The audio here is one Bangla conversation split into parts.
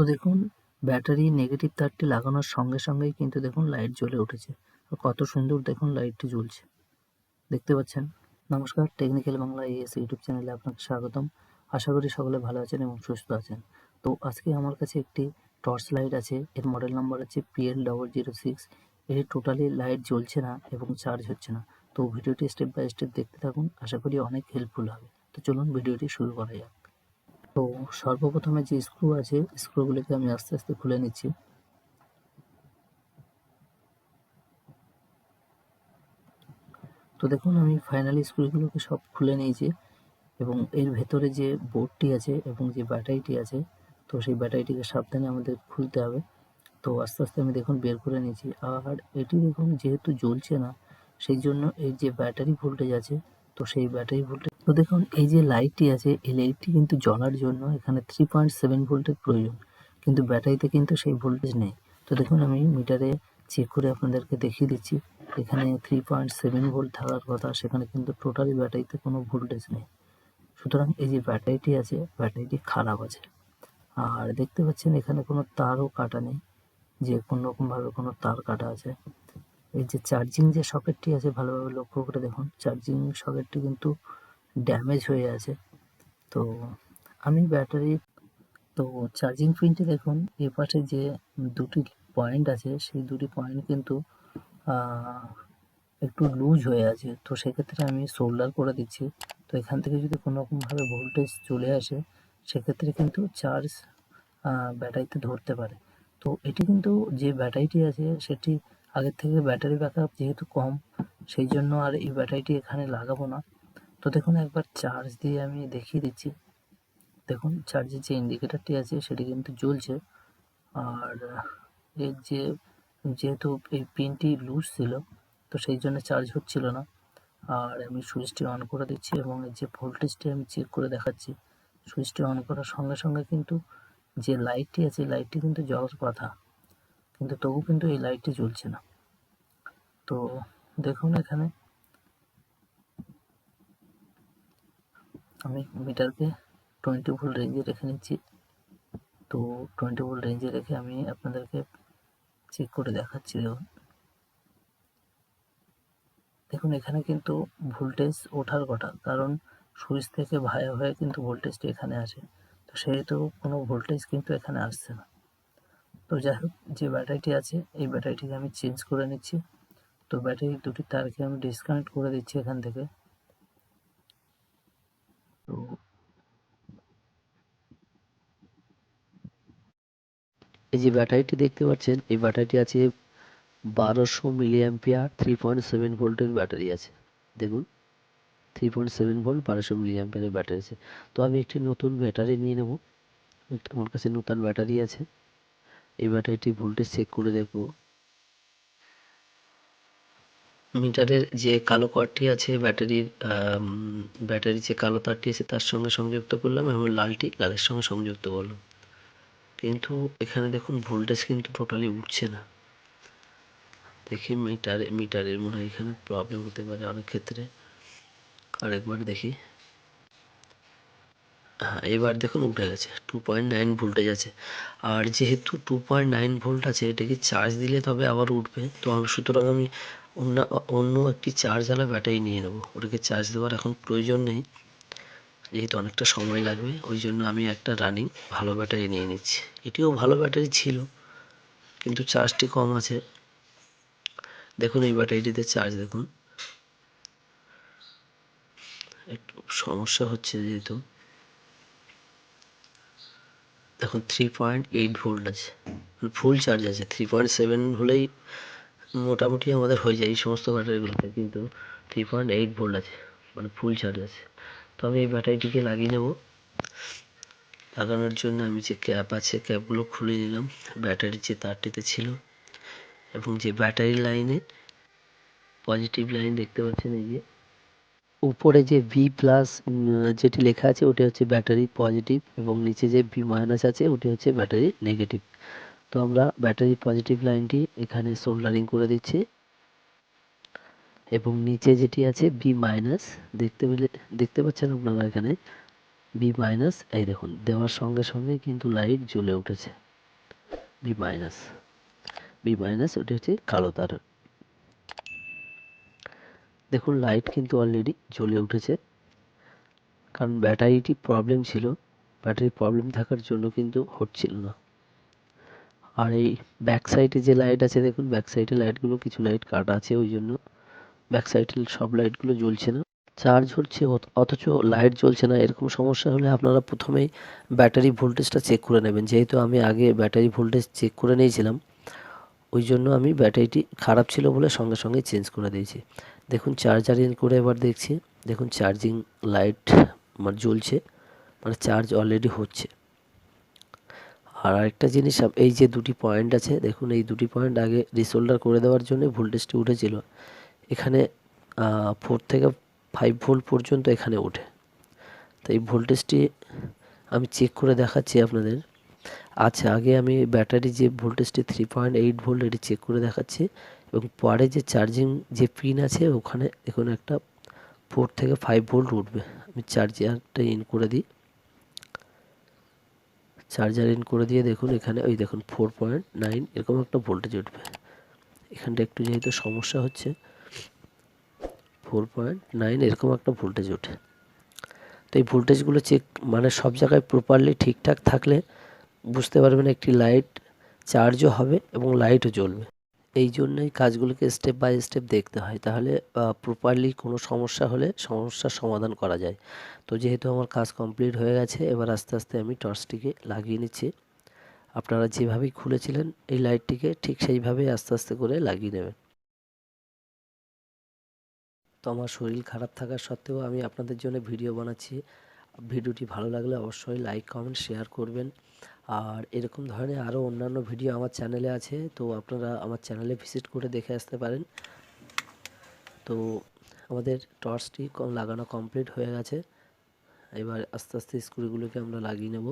তো দেখুন, ব্যাটারি নেগেটিভ তারটি লাগানোর সঙ্গে সঙ্গেই কিন্তু দেখুন লাইট জ্বলে উঠেছে। কত সুন্দর দেখুন লাইটটি জ্বলছে। দেখতে পাচ্ছেন? নমস্কার টেকনিক্যাল বাংলা এএস ইউটিউব চ্যানেলে আপনাকে স্বাগতম। আশা করি সকলে ভালো আছেন এবং সুস্থ আছেন। তো আজকে আমার কাছে একটি টর্চ লাইট আছে। এর মডেল নাম্বার আছে পিএল ডবল জিরো সিক্স এর টোটালি লাইট জ্বলছে না এবং চার্জ হচ্ছে না। তো ভিডিওটি স্টেপ বাই স্টেপ দেখতে থাকুন। আশা করি অনেক হেল্পফুল হবে। তো চলুন ভিডিওটি শুরু করা যাক। তো সর্বপ্রথমে যে স্ক্রু আছে স্ক্রুগুলোকে আমি আস্তে আস্তে খুলে নিচ্ছি। তো দেখুন, আমি ফাইনালি স্ক্রুগুলোকে সব খুলে নিয়েছি এবং এর ভেতরে যে বোর্ডটি আছে এবং যে ব্যাটারিটি আছে, তো সেই ব্যাটারিটিকে সাবধানে আমাদের খুলতে হবে। তো আস্তে আস্তে আমি দেখুন, বের করে নিয়েছি। আর এটি দেখুন, যেহেতু জ্বলছে না, সেই জন্য এর যে ব্যাটারি ভোল্টেজ আছে, তো সেই ব্যাটারি ভোল্টেজ তো দেখুন, এই যে লাইটটি আছে, এই লাইটটি কিন্তু জ্বলার জন্য এখানে থ্রি পয়েন্ট সেভেন ভোল্টের প্রয়োজন। কিন্তু ব্যাটারিতে কিন্তু সেই ভোল্টেজ নেই। তো দেখুন, আমি মিটারে চেক করে আপনাদেরকে দেখিয়ে দিচ্ছি। এখানে থ্রি পয়েন্ট সেভেন ভোল্ট থাকার কথা, সেখানে কিন্তু টোটালি ব্যাটারিতে কোনো ভোল্টেজ নেই। সুতরাং এই যে ব্যাটারিটি আছে, ব্যাটারিটি খারাপ আছে। আর দেখতে পাচ্ছেন, এখানে কোনো তারও কাটা নেই। যে কোনো রকমভাবে কোনো তার কাটা আছে। এই যে চার্জিং যে সকেটটি আছে, ভালোভাবে লক্ষ্য করে দেখুন চার্জিং সকেটটি কিন্তু ড্যামেজ হয়ে আছে। তো আমি ব্যাটারি তো চার্জিং পিনটি দেখুন, এ পাশে যে দুটি পয়েন্ট আছে, সেই দুটি পয়েন্ট কিন্তু একটু লুজ হয়ে আছে। তো সেক্ষেত্রে আমি সোল্ডার করে দিচ্ছি। তো এখান থেকে যদি কোনো রকমভাবে ভোল্টেজ চলে আসে, সেক্ষেত্রে কিন্তু চার্জ ব্যাটারিতে ধরতে পারে। তো এটি কিন্তু যে ব্যাটারিটি আছে, সেটি আগের থেকে ব্যাটারি ব্যাকআপ যেহেতু কম, সেই জন্য আর এই ব্যাটারিটি এখানে লাগাবো না। তো দেখুন, একবার চার্জ দিয়ে আমি দেখিয়ে দিচ্ছি। দেখুন চার্জের যে ইন্ডিকেটারটি আছে, সেটি কিন্তু জ্বলছে। আর এর যে, যেহেতু এই পিনটি লুজ ছিল, তো সেই জন্য চার্জ হচ্ছিল না। আর আমি সুইচটি অন করে দিচ্ছি এবং এর যে ভোল্টেজটি আমি চেক করে দেখাচ্ছি সুইচটি অন করার সঙ্গে সঙ্গে কিন্তু যে লাইটটি আছে লাইটটি কিন্তু জ্বলার কথা কিন্তু তবু কিন্তু এই লাইটটি জ্বলছে না। তো দেখুন এখানে আমি মিটারকে টোয়েন্টি ভোল্ট রেঞ্জে রেখে নিচ্ছি। তো টোয়েন্টি ভোল্ট রেঞ্জে রেখে আমি আপনাদেরকে চেক করে দেখাচ্ছি, দেখুন। দেখুন, এখানে কিন্তু ভোল্টেজ ওঠার কথা, কারণ সুইচ থেকে ভায়া হয়ে কিন্তু ভোল্টেজটি এখানে আসে। তো সেহেতু কোনো ভোল্টেজ কিন্তু এখানে আসছে না। তো যাই হোক, যে ব্যাটারিটি আছে, এই ব্যাটারিটিকে আমি চেঞ্জ করে নিচ্ছি। তো ব্যাটারির দুটি তারকে আমি ডিসকানেক্ট করে দিচ্ছি এখান থেকে। এই যে ব্যাটারিটি দেখতে পাচ্ছেন, এই ব্যাটারিটি আছে বারোশো milliampere three point seven ভোল্টের ব্যাটারি আছে। দেখুন থ্রি পয়েন্ট সেভেন ভোল্ট বারোশো মিলি অ্যাম্পিয়ারের ব্যাটারি আছে। তো আমি একটি নতুন ব্যাটারি নিয়ে নেব। আমার কাছে নতুন ব্যাটারি আছে। এই ব্যাটারিটি ভোল্টেজ চেক করে দেখব। মিটারের যে কালো কর্ডটি আছে, ব্যাটারির ব্যাটারির যে কালো তারটি আছে, তার সঙ্গে সংযুক্ত করলাম এবং লালটি লালের সঙ্গে সংযুক্ত করলাম। কিন্তু এখানে দেখুন ভোল্টেজ কিন্তু টোটালি উঠছে না। দেখি মিটারে মিটারের মনে হয় এখানে প্রবলেম হতে পারে অনেক ক্ষেত্রে। আরেকবার দেখি। হ্যাঁ এবার দেখুন উঠে গেছে। টু পয়েন্ট নাইন ভোল্টেজ আছে। আর যেহেতু টু পয়েন্ট নাইন ভোল্ট আছে, এটাকে চার্জ দিলে তবে আবার উঠবে। তো আমি, সুতরাং আমি অন্য অন্য একটি চার্জওয়ালা ব্যাটারি নিয়ে নেব। ওটাকে চার্জ দেওয়ার এখন প্রয়োজন নেই। যেহেতু অনেকটা সময় লাগবে, ওই জন্য আমি একটা রানিং ভালো ব্যাটারি নিয়ে নিচ্ছি। এটিও ভালো ব্যাটারি ছিল, কিন্তু চার্জটি কম আছে। দেখুন এই ব্যাটারিটিতে চার্জ দেখুন। একটু সমস্যা হচ্ছে যেহেতু। দেখুন থ্রি পয়েন্ট এইট ভোল্ট আছে ফুল চার্জ আছে। থ্রি পয়েন্ট সেভেন হলেই মোটামুটি আমাদের হয়ে যায় এই সমস্ত ব্যাটারিগুলোতে কিন্তু থ্রি পয়েন্ট এইট ভোল্ট আছে মানে ফুল চার্জ আছে। তো আমি এই ব্যাটারিটিকে লাগিয়ে নেব। লাগানোর জন্য আমি যে ক্যাপ আছে, ক্যাপগুলো খুলে নিলাম। ব্যাটারির যে তারটিতে ছিল এবং যে ব্যাটারি লাইনে পজিটিভ লাইন দেখতে পাচ্ছেন এই যে। উপরে যে ভি প্লাস যেটি লেখা আছে, ওটি হচ্ছে ব্যাটারি পজিটিভ এবং নিচে যে ভি মাইনাস আছে, ওটি হচ্ছে ব্যাটারি নেগেটিভ। তো আমরা ব্যাটারি পজিটিভ লাইনটি এখানে সোল্ডারিং করে দিচ্ছি। এবং নিচে যেটি আছে বি মাইনাস দেখতে পেলে, দেখতে পাচ্ছেন আপনারা এখানে? বি মাইনাস এই দেখুন, দেওয়ার সঙ্গে সঙ্গে কিন্তু লাইট জ্বলে উঠেছে। বি মাইনাস বি মাইনাস ওটা হচ্ছে কালো তার। দেখুন লাইট কিন্তু অলরেডি জ্বলে উঠেছে। কারণ ব্যাটারিটি প্রবলেম ছিল। ব্যাটারি প্রবলেম থাকার জন্য কিন্তু হচ্ছিল না। আর এই ব্যাক সাইডে যে লাইট আছে, দেখুন ব্যাক সাইডে লাইটগুলো কিছু লাইট কাটা আছে, ওই জন্য ব্যাক সাইডে সব লাইটগুলো জ্বলছে না। চার্জ হচ্ছে অথ- অথচ লাইট জ্বলছে না। এরকম সমস্যা হলে আপনারা প্রথমেই ব্যাটারি ভোল্টেজটা চেক করে নেবেন। যেহেতু আমি আগে ব্যাটারি ভোল্টেজ চেক করে নিয়েছিলাম, ওই জন্য আমি ব্যাটারিটি খারাপ ছিল বলে সঙ্গে সঙ্গে চেঞ্জ করে দিয়েছি। দেখুন চার্জার ইন করে এবার দেখছি। দেখুন চার্জিং লাইট মানে জ্বলছে মানে চার্জ অলরেডি হচ্ছে। আর আরেকটা জিনিস, এই যে দুটি পয়েন্ট আছে, দেখুন, এই দুটি পয়েন্ট আগে রিসোল্ডার করে দেওয়ার জন্য ভোল্টেজটি উঠেছিল। এখানে ফোর থেকে ফাইভ ভোল্ট পর্যন্ত এখানে ওঠে। তো এই ভোল্টেজটি আমি চেক করে দেখাচ্ছি আপনাদের। আচ্ছা আগে আমি ব্যাটারি যে ভোল্টেজটি থ্রি পয়েন্ট এইট ভোল্ট, এটি চেক করে দেখাচ্ছি। এবং পরে যে চার্জিং যে পিন আছে, ওখানে এখন একটা ফোর থেকে ফাইভ ভোল্ট উঠবে। আমি চার্জারটা ইন করে দিই। চার্জার ইন করে দিয়ে দেখুন এখানে, ওই দেখুন ফোর পয়েন্ট নাইন এরকম একটা ভোল্টেজ উঠবে। এখানটা একটু যেহেতু সমস্যা হচ্ছে ফোর পয়েন্ট নাইন এরকম একটা ভোল্টেজ ওঠে। তো এই ভোল্টেজগুলো চেক মানে সব জায়গায় প্রপারলি ঠিকঠাক থাকলে বুঝতে পারবেন একটি লাইট চার্জও হবে এবং লাইটও জ্বলবে। এই জন্যই কাজগুলোকে স্টেপ বাই স্টেপ দেখতে হয়। তাহলে প্রপারলি কোনো সমস্যা হলে সমস্যার সমাধান করা যায়। তো যেহেতু আমার কাজ কমপ্লিট হয়ে গেছে, এবার আস্তে আস্তে আমি টর্চটিকে লাগিয়ে নিচ্ছি। আপনারা যেভাবেই খুলেছিলেন, এই লাইটটিকে ঠিক সেইভাবেই আস্তে আস্তে করে লাগিয়ে নেবেন। তো আমার শরীর খারাপ থাকা সত্ত্বেও আমি আপনাদের জন্য ভিডিও বানাচ্ছি। ভিডিওটি ভালো লাগলে অবশ্যই লাইক কমেন্ট শেয়ার করবেন। আর এরকম ধরনের আরও অন্যান্য ভিডিও আমার চ্যানেলে আছে, তো আপনারা আমার চ্যানেলে ভিজিট করে দেখে আসতে পারেন। তো আমাদের টর্চটি লাগানো কমপ্লিট হয়ে গেছে। এবার আস্তে আস্তে স্ক্রুগুলোকে আমরা লাগিয়ে নেব।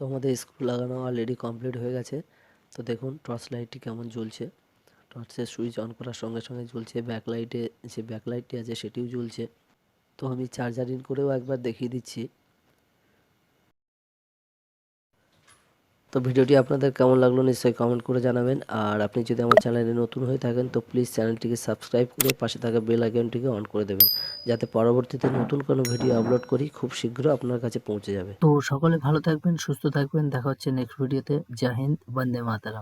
তো আমাদের স্ক্রু লাগানো অলরেডি কমপ্লিট হয়ে গেছে। তো দেখুন টর্চ লাইটটি কেমন জ্বলছে। টর্চের সুইচ অন করার সঙ্গে সঙ্গে জ্বলছে ব্যাক লাইটে যে ব্যাক লাইটটি আছে সেটিও জ্বলছে। তো আমি চার্জার ইন করেও একবার দেখিয়ে দিচ্ছি। তো ভিডিওটি আপনাদের কেমন লাগল নিশ্চয়ই কমেন্ট করে জানাবেন। আর আপনি যদি আমার চ্যানেলে নতুন হয়ে থাকেন, তো প্লিজ চ্যানেলটিকে সাবস্ক্রাইব করে পাশে থাকা বেল আইকনটিকে অন করে দেবেন, যাতে পরবর্তীতে নতুন কোনো ভিডিও আপলোড করি, খুব শীঘ্র আপনার কাছে পৌঁছে যাবে। তো সকলে ভালো থাকবেন, সুস্থ থাকবেন। দেখা হচ্ছে নেক্সট ভিডিওতে জয় হিন্দ, বন্দে মাতারাম।